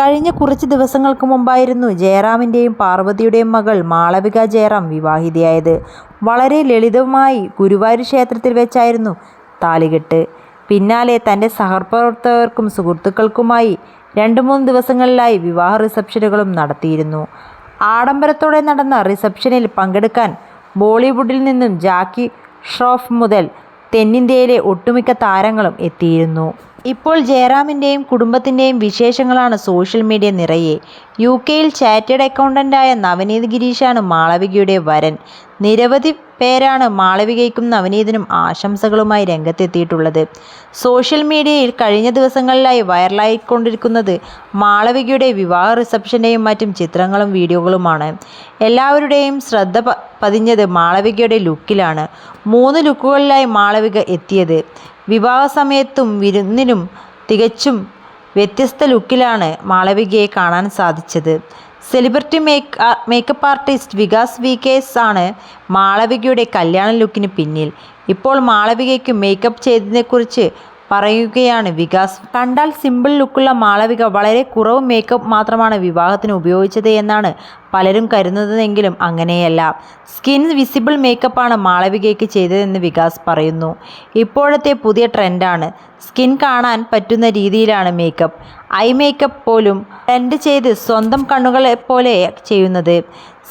കഴിഞ്ഞ കുറച്ച് ദിവസങ്ങൾക്ക് മുമ്പായിരുന്നു ജയറാമിന്റെയും പാർവതിയുടെയും മകൾ മാളവിക ജയറാം വിവാഹിതയായത്. വളരെ ലളിതമായി ഗുരുവായൂർ ക്ഷേത്രത്തിൽ വെച്ചായിരുന്നു താലികെട്ട്. പിന്നാലെ തന്റെ സഹപ്രവർത്തകർക്കും സുഹൃത്തുക്കൾക്കുമായി രണ്ട് മൂന്ന് ദിവസങ്ങളിലായി വിവാഹ റിസപ്ഷനുകളും നടത്തിയിരുന്നു. ആഡംബരത്തോടെ നടന്ന റിസപ്ഷനിൽ പങ്കെടുക്കാൻ ബോളിവുഡിൽ നിന്നും ജാക്കി ഷ്രോഫ് മുതൽ തെന്നിന്ത്യയിലെ ഒട്ടുമിക്ക താരങ്ങളും എത്തിയിരുന്നു. ഇപ്പോൾ ജയറാമിന്റെയും കുടുംബത്തിന്റെയും വിശേഷങ്ങളാണ് സോഷ്യൽ മീഡിയ നിറയെ. യു കെയിൽ ചാറ്റേഡ് അക്കൗണ്ടന്റായ നവനീത് ഗിരീഷാണ് മാളവികയുടെ വരൻ. നിരവധി പേരാണ് മാളവികയ്ക്കും നവനീതിനും ആശംസകളുമായി രംഗത്തെത്തിയിട്ടുള്ളത്. സോഷ്യൽ മീഡിയയിൽ കഴിഞ്ഞ ദിവസങ്ങളിലായി വൈറലായിക്കൊണ്ടിരിക്കുന്നത് മാളവികയുടെ വിവാഹ റിസപ്ഷന്റെയും മറ്റും ചിത്രങ്ങളും വീഡിയോകളുമാണ്. എല്ലാവരുടെയും ശ്രദ്ധ പതിഞ്ഞത് മാളവികയുടെ ലുക്കിലാണ്. മൂന്ന് ലുക്കുകളിലായി മാളവിക എത്തിയത്. വിവാഹ സമയത്തും വിരുന്നിനും തികച്ചും വ്യത്യസ്ത ലുക്കിലാണ് മാളവികയെ കാണാൻ സാധിച്ചത്. Celebrity make makeup artist Vikas V K S ആണ് മാളവികയുടെ കല്യാണ ലുക്കിന് പിന്നിൽ. ഇപ്പോൾ മാളവികയ്ക്ക് മേക്കപ്പ് ചെയ്തതിനെക്കുറിച്ച് പറയുകയാണ് വികാസ്. കണ്ടാൽ സിമ്പിൾ ലുക്കുള്ള മാളവിക വളരെ കുറവ് മേക്കപ്പ് മാത്രമാണ് വിവാഹത്തിന് ഉപയോഗിച്ചത് എന്നാണ് പലരും കരുതുന്നതെങ്കിലും അങ്ങനെയല്ല. സ്കിൻ വിസിബിൾ മേക്കപ്പാണ് മാളവികയ്ക്ക് ചെയ്തതെന്ന് വികാസ് പറയുന്നു. ഇപ്പോഴത്തെ പുതിയ ട്രെൻഡാണ്. സ്കിൻ കാണാൻ പറ്റുന്ന രീതിയിലാണ് മേക്കപ്പ്. ഐ മേക്കപ്പ് പോലും ട്രെൻഡ് ചെയ്ത് സ്വന്തം കണ്ണുകളെ പോലെ ചെയ്യുന്നത്.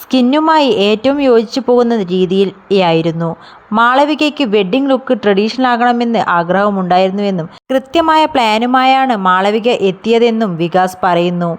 സ്കിന്നുമായി ഏറ്റവും യോജിച്ചു പോകുന്ന രീതിയിലായിരുന്നു മാളവികയ്ക്ക് വെഡ്ഡിംഗ് ലുക്ക് ട്രഡീഷണൽ ആകണമെന്ന് ആഗ്രഹമുണ്ടായിരുന്നുവെന്നും കൃത്യമായ പ്ലാനുമായാണ് മാളവിക എത്തിയതെന്നും വികാസ് പറയുന്നു.